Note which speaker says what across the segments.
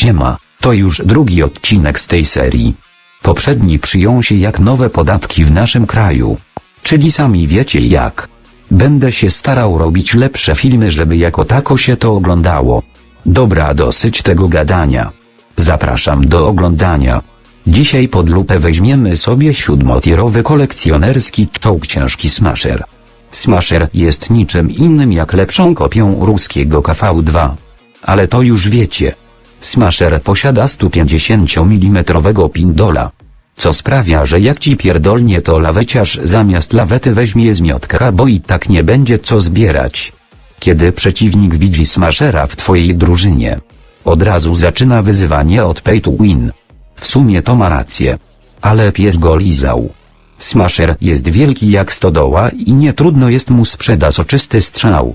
Speaker 1: Siema, to już drugi odcinek z tej serii. Poprzedni przyjął się jak nowe podatki w naszym kraju. Czyli sami wiecie jak. Będę się starał robić lepsze filmy, żeby jako tako się to oglądało. Dobra, dosyć tego gadania. Zapraszam do oglądania. Dzisiaj pod lupę weźmiemy sobie siódmotierowy kolekcjonerski czołg ciężki Smasher. Smasher jest niczym innym jak lepszą kopią ruskiego KV-2. Ale to już wiecie. Smasher posiada 150 mm pindola. Co sprawia, że jak ci pierdolnie to laweciarz zamiast lawety weźmie zmiotka, bo i tak nie będzie co zbierać. Kiedy przeciwnik widzi Smashera w twojej drużynie, od razu zaczyna wyzywanie od pay to win. W sumie to ma rację. Ale pies go lizał. Smasher jest wielki jak stodoła i nie trudno jest mu sprzedać soczysty strzał.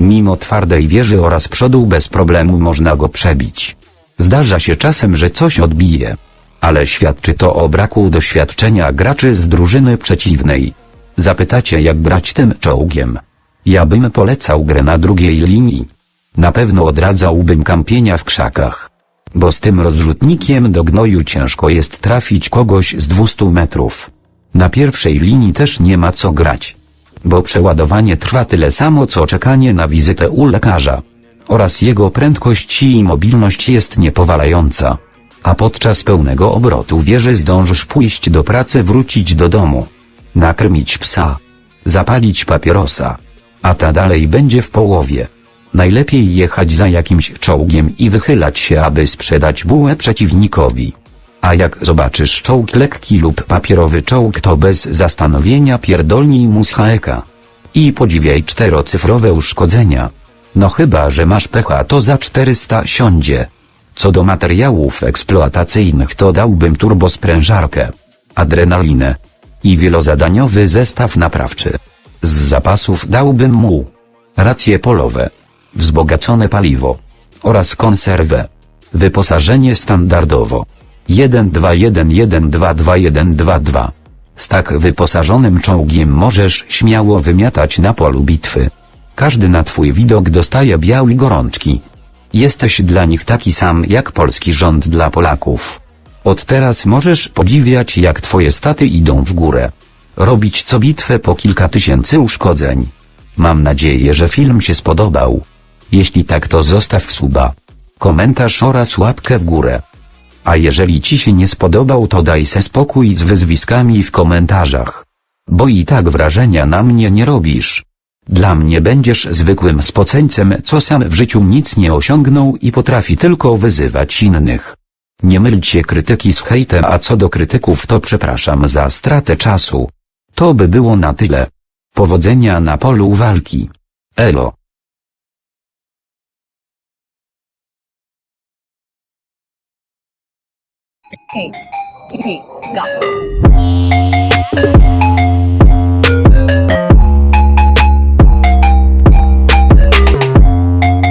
Speaker 1: Mimo twardej wieży oraz przodu bez problemu można go przebić. Zdarza się czasem, że coś odbije. Ale świadczy to o braku doświadczenia graczy z drużyny przeciwnej. Zapytacie jak brać tym czołgiem. Ja bym polecał grę na drugiej linii. Na pewno odradzałbym kampienia w krzakach. Bo z tym rozrzutnikiem do gnoju ciężko jest trafić kogoś z 200 metrów. Na pierwszej linii też nie ma co grać. Bo przeładowanie trwa tyle samo co czekanie na wizytę u lekarza. Oraz jego prędkość i mobilność jest niepowalająca. A podczas pełnego obrotu wieży zdążysz pójść do pracy wrócić do domu. Nakrmić psa. Zapalić papierosa. A ta dalej będzie w połowie. Najlepiej jechać za jakimś czołgiem i wychylać się, aby sprzedać bułę przeciwnikowi. A jak zobaczysz czołg lekki lub papierowy czołg, to bez zastanowienia pierdolnij mu z haeka. I podziwiaj czterocyfrowe uszkodzenia. No chyba, że masz pecha, to za 400 siądzie. Co do materiałów eksploatacyjnych, to dałbym turbosprężarkę, adrenalinę i wielozadaniowy zestaw naprawczy. Z zapasów dałbym mu racje polowe, wzbogacone paliwo oraz konserwę. Wyposażenie standardowo 1-2-1-1-2-2-1-2-2. Z tak wyposażonym czołgiem możesz śmiało wymiatać na polu bitwy. Każdy na twój widok dostaje białej gorączki. Jesteś dla nich taki sam jak polski rząd dla Polaków. Od teraz możesz podziwiać jak twoje staty idą w górę. Robić co bitwę po kilka tysięcy uszkodzeń. Mam nadzieję, że film się spodobał. Jeśli tak to zostaw suba, komentarz oraz łapkę w górę. A jeżeli ci się nie spodobał to daj se spokój z wyzwiskami w komentarzach. Bo i tak wrażenia na mnie nie robisz. Dla mnie będziesz zwykłym spoceńcem, co sam w życiu nic nie osiągnął i potrafi tylko wyzywać innych. Nie mylcie krytyki z hejtem, a co do krytyków to przepraszam za stratę czasu. To by było na tyle. Powodzenia na polu walki. Elo.
Speaker 2: Hey, hey, go.